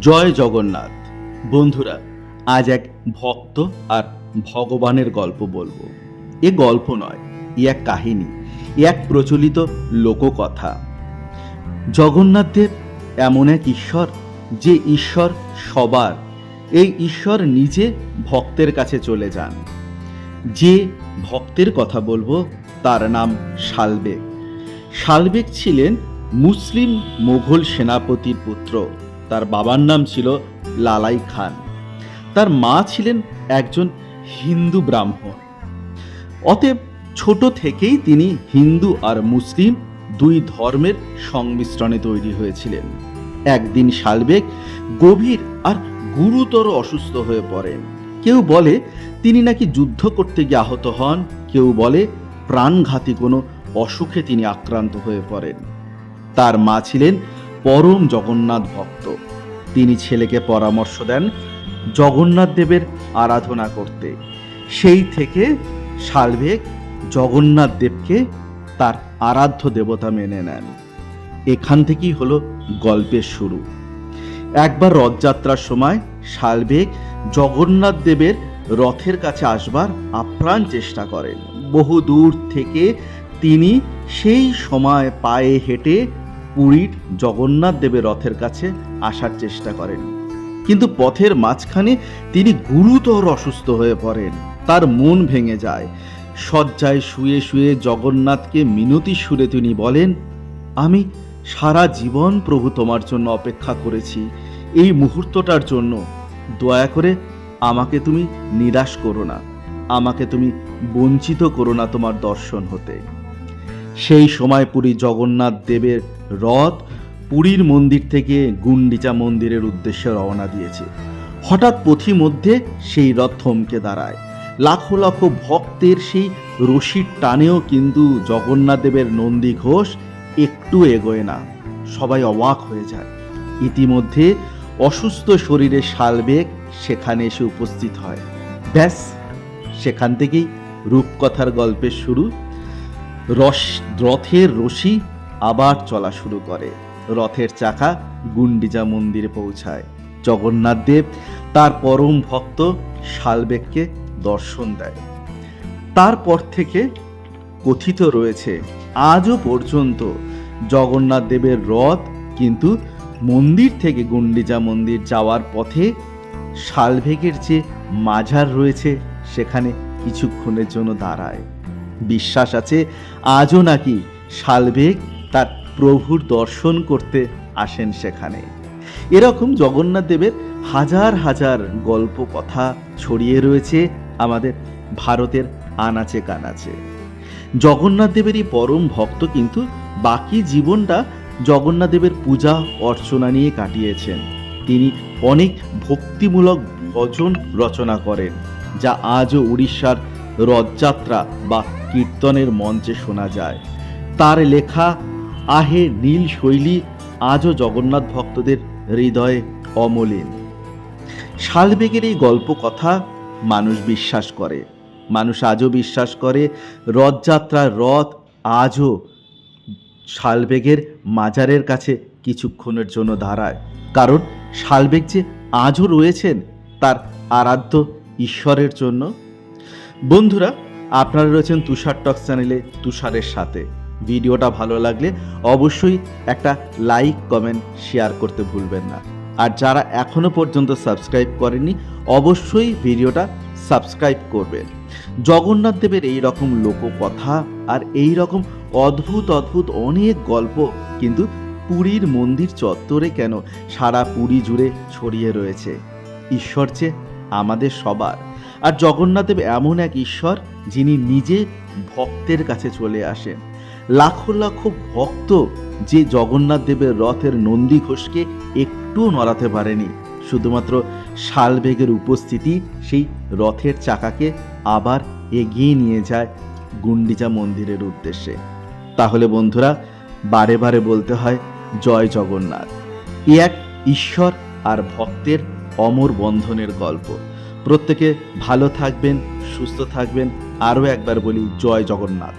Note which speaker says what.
Speaker 1: জয় জগন্নাথ। বন্ধুরা, আজ এক ভক্ত আর ভগবানের গল্প বলব। এ গল্প নয়, এ এক কাহিনী, এ এক প্রচলিত লোককথা। জগন্নাথদেব এমন এক ঈশ্বর যে ঈশ্বর সবার, এই ঈশ্বর নিজে ভক্তের কাছে চলে যান। যে ভক্তের কথা বলব, তার নাম শালবেগ শালবেগ ছিলেন মুসলিম মোঘল সেনাপতির পুত্র। তার বাবার নাম ছিল লালাই খান। তার মা ছিলেন একজন হিন্দু ব্রাহ্মণ। অতএব ছোট থেকেই তিনি হিন্দু আর মুসলিম দুই ধর্মের সংমিশ্রণে তৈরি হয়েছিলেন। একদিন শালবেগ গভীর আর গুরুতর অসুস্থ হয়ে পড়েন। কেউ বলে, তিনি নাকি যুদ্ধ করতে গিয়ে আহত হন। কেউ বলে, প্রাণঘাতী কোনো অসুখে তিনি আক্রান্ত হয়ে পড়েন। তার মা ছিলেন পরম জগন্নাথ ভক্ত। তিনি ছেলেকে পরামর্শ দেন জগন্নাথ দেবের আরাধনা করতে। সেই থেকে শালবেগ জগন্নাথ দেবকে তার আরাধ্য দেবতা মেনে নেন। এখান থেকেই হলো গল্পের শুরু। একবার রথযাত্রার সময় শালবেগ জগন্নাথ দেবের রথের কাছে আসবার আপ্রাণ চেষ্টা করেন। বহু দূর থেকে তিনি সেই সময় পায়ে হেঁটে পুরীর জগন্নাথ দেবের রথের কাছে আসার চেষ্টা করেন। কিন্তু পথের মাঝখানে তিনি গুরুতর অসুস্থ হয়ে পড়েন। তার মন ভেঙে যায়। শয্যায় শুয়ে শুয়ে জগন্নাথকে মিনতি সুরে তিনি বলেন, আমি সারা জীবন প্রভু তোমার জন্য অপেক্ষা করেছি। এই মুহূর্তটার জন্য দয়া করে আমাকে তুমি নিরাশ করো না। আমাকে তুমি বঞ্চিত করো না তোমার দর্শন হতে। সেই সময় পুরী জগন্নাথ দেবের রথ পুরীর মন্দির থেকে গুন্ডিচা মন্দিরের উদ্দেশ্যে রওনা দিয়েছে। হঠাৎ পথিমধ্যে সেই রথ থমকে দাঁড়ায়। লাখো লাখো ভক্তের সেই রশির টানেও কিন্তু জগন্নাথ দেবের নন্দী ঘোষ একটু এগোয় না। সবাই অবাক হয়ে যায়। ইতিমধ্যে অসুস্থ শরীরে শালবেগ সেখানে এসে উপস্থিত হয়। ব্যাস, সেখান থেকেই রূপকথার গল্পের শুরু। রস, রথের রশি আবার চলা শুরু করে। রথের চাকা গুন্ডিজা মন্দিরে পৌঁছায়। জগন্নাথ দেব তার পরম ভক্ত শালবেগকে দর্শন দেয়। তারপর থেকে কথিত রয়েছে, আজও পর্যন্ত জগন্নাথ দেবের রথ কিন্তু মন্দির থেকে গুন্ডিজা মন্দির যাওয়ার পথে শালবেগের যে মাঝার রয়েছে, সেখানে কিছুক্ষণের জন্য দাঁড়ায়। বিশ্বাস আছে, আজও নাকি শালবেগ তার প্রভুর দর্শন করতে আসেন সেখানে। এরকম জগন্নাথ দেবের হাজার হাজার গল্প কথা ছড়িয়ে রয়েছে আমাদের ভারতের আনাচে কানাচে। জগন্নাথ দেবের এই পরম ভক্ত কিন্তু বাকি জীবনটা জগন্নাথ দেবের পূজা, অর্চনা নিয়ে কাটিয়েছেন। তিনি অনেক ভক্তিমূলক ভজন রচনা করেন, যা আজও উড়িষ্যার রথযাত্রা বা কীর্তনের মঞ্চে শোনা যায়। তার লেখা, আহে নীল শৈলী, আজও জগন্নাথ ভক্তদের হৃদয়ে অমলিন। শালবেগের এই গল্প কথা মানুষ বিশ্বাস করে। মানুষ আজও বিশ্বাস করে, রথযাত্রার রথ আজও শালবেগের মাজারের কাছে কিছুক্ষণের জন্য দাঁড়ায়। কারণ শালবেগ যে আজও রয়েছেন, তার আরাধ্য ঈশ্বরের জন্য। বন্ধুরা আপনারা রয়েছেন তুষার টক চ্যানেলে তুষারের সাথে। ভিডিওটা ভালো লাগলে অবশ্যই একটা লাইক, কমেন্ট, শেয়ার করতে ভুলবেন না। আর যারা এখনও পর্যন্ত সাবস্ক্রাইব করেননি, অবশ্যই ভিডিওটা সাবস্ক্রাইব করবেন। জগন্নাথ দেবের এই রকম লোককথা আর এই রকম অদ্ভুত অদ্ভুত অনেক গল্প কিন্তু পুরীর মন্দির চত্বরে কেন সারা পুরী জুড়ে ছড়িয়ে রয়েছে? ঈশ্বর যে আমাদের সবার। আর জগন্নাথ দেব এমন এক ঈশ্বর যিনি নিজে ভক্তের কাছে চলে আসেন। লাখো লাখো ভক্ত যে জগন্নাথ দেবের রথের নন্দী ঘোষকে একটুও নড়াতে পারেনি, শুধুমাত্র শালবেগের উপস্থিতি সেই রথের চাকাকে আবার এগিয়ে নিয়ে যায় গুন্ডিচা মন্দিরের উদ্দেশ্যে। তাহলে বন্ধুরা, বারে বারে বলতে হয়, জয় জগন্নাথ। এ এক ঈশ্বর আর ভক্তের অমর বন্ধনের গল্প। প্রত্যেকে ভালো থাকবেন সুস্থ থাকবেন। আরও একবার বলি জয় জগন্নাথ।